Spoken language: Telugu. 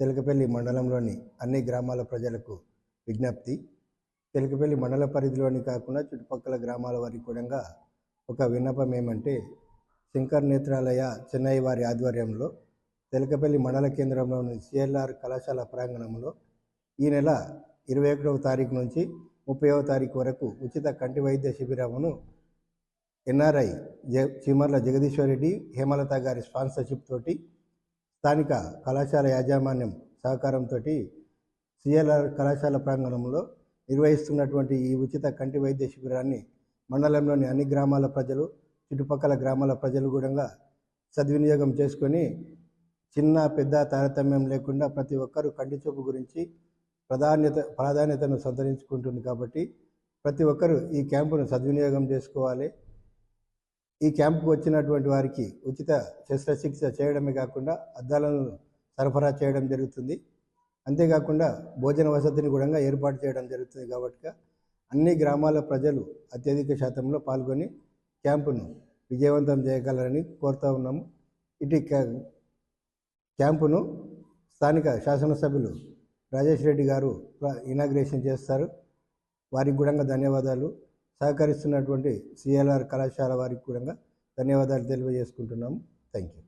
తెలకపల్లి మండలంలోని అన్ని గ్రామాల ప్రజలకు విజ్ఞప్తి. తెలకపల్లి మండల పరిధిలోని కాకుండా చుట్టుపక్కల గ్రామాల వారికి కూడా ఒక విన్నపం ఏమంటే శంకర్ నేత్రాలయ చెన్నై వారి ఆధ్వర్యంలో తెలకపల్లి మండల కేంద్రంలోని సిఎల్ఆర్ కళాశాల ప్రాంగణంలో ఈ నెల ఇరవై ఒకటవ తారీఖు నుంచి ముప్పైవ తారీఖు వరకు ఉచిత కంటి వైద్య శిబిరమును ఎన్ఆర్ఐ జ చీమర్ల జగదీశ్వరరెడ్డి హేమలత గారి స్పాన్సర్షిప్ తోటి స్థానిక కళాశాల యాజమాన్యం సహకారంతో సిఎల్ఆర్ కళాశాల ప్రాంగణంలో నిర్వహిస్తున్నటువంటి ఈ ఉచిత కంటి వైద్య శిబిరాన్ని మండలంలోని అన్ని గ్రామాల ప్రజలు చుట్టుపక్కల గ్రామాల ప్రజలు కూడా సద్వినియోగం చేసుకొని చిన్న పెద్ద తారతమ్యం లేకుండా ప్రతి ఒక్కరూ కంటి చూపు గురించి ప్రాధాన్యత ప్రాధాన్యతను సంతరించుకుంటుంది కాబట్టి ప్రతి ఒక్కరూ ఈ క్యాంపును సద్వినియోగం చేసుకోవాలి. ఈ క్యాంపుకు వచ్చినటువంటి వారికి ఉచిత శస్త్రచికిత్స చేయడమే కాకుండా అద్దాలను సరఫరా చేయడం జరుగుతుంది. అంతేకాకుండా భోజన వసతిని కూడా ఏర్పాటు చేయడం జరుగుతుంది కాబట్టి అన్ని గ్రామాల ప్రజలు అత్యధిక శాతంలో పాల్గొని క్యాంపును విజయవంతం చేయగలరని కోరుతా ఉన్నాము. ఇటు క్యా- క్యాంపును స్థానిక శాసనసభ్యులు రాజేష్ రెడ్డి గారు ఇనాగ్రేషన్ చేస్తారు. వారికి కూడా ధన్యవాదాలు. సహకరిస్తున్నటువంటి సిఎల్ఆర్ కళాశాల వారికి కూడా ధన్యవాదాలు తెలియజేసుకుంటున్నాము. Thank you